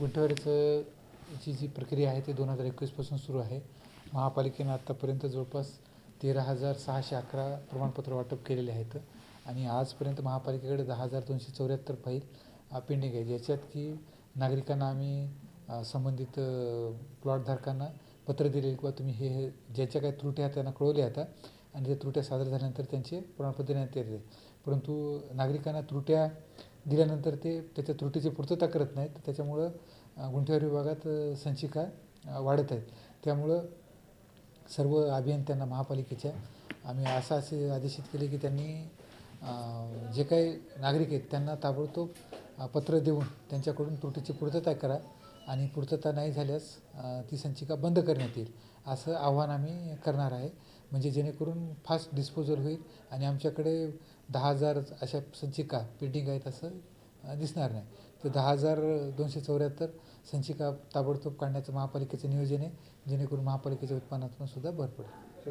गुंठेवाडीचं ची जी प्रक्रिया आहे ती दोन हजार एकवीसपासून सुरू आहे. महापालिकेनं आत्तापर्यंत जवळपास तेरा हजार सहाशे अकरा प्रमाणपत्र वाटप केलेले आहेत आणि आजपर्यंत महापालिकेकडे दहा हजार दोनशे चौऱ्याहत्तर फाईल पेंडिंग आहे ज्याच्यात की नागरिकांना आम्ही संबंधित प्लॉटधारकांना पत्र दिले किंवा तुम्ही हे हे ज्याच्या काही त्रुट्या त्यांना कळवल्या आता आणि त्या त्रुट्या सादर झाल्यानंतर त्यांचे प्रमाणपत्र देण्यात येते. परंतु नागरिकांना त्रुट्या दिल्यानंतर ते त्याच्या त्रुटीची पूर्तता करत नाहीत. त्याच्यामुळं गुंठेवारी विभागात संचिका वाढत आहेत. त्यामुळं सर्व अभियंत्यांना महापालिकेच्या आम्ही असं असे आदेशित केले की त्यांनी जे काही नागरिक आहेत त्यांना ताबडतोब पत्र देऊन त्यांच्याकडून त्रुटीची पूर्तता करा. आणि पूर्तता नाही झाल्यास ती संचिका बंद करण्यात येईल. असं आव्हान आम्ही करणार आहे. म्हणजे जेणेकरून फास्ट डिस्पोजल होईल आणि आमच्याकडे दहा हजार अशा संचिका पेंडिंग आहेत असं दिसणार नाही. तर दहा हजार दोनशे चौऱ्याहत्तर संचिका ताबडतोब काढण्याचं महापालिकेचं नियोजन आहे. जेणेकरून महापालिकेच्या उत्पन्नातून सुद्धा भर पडेल.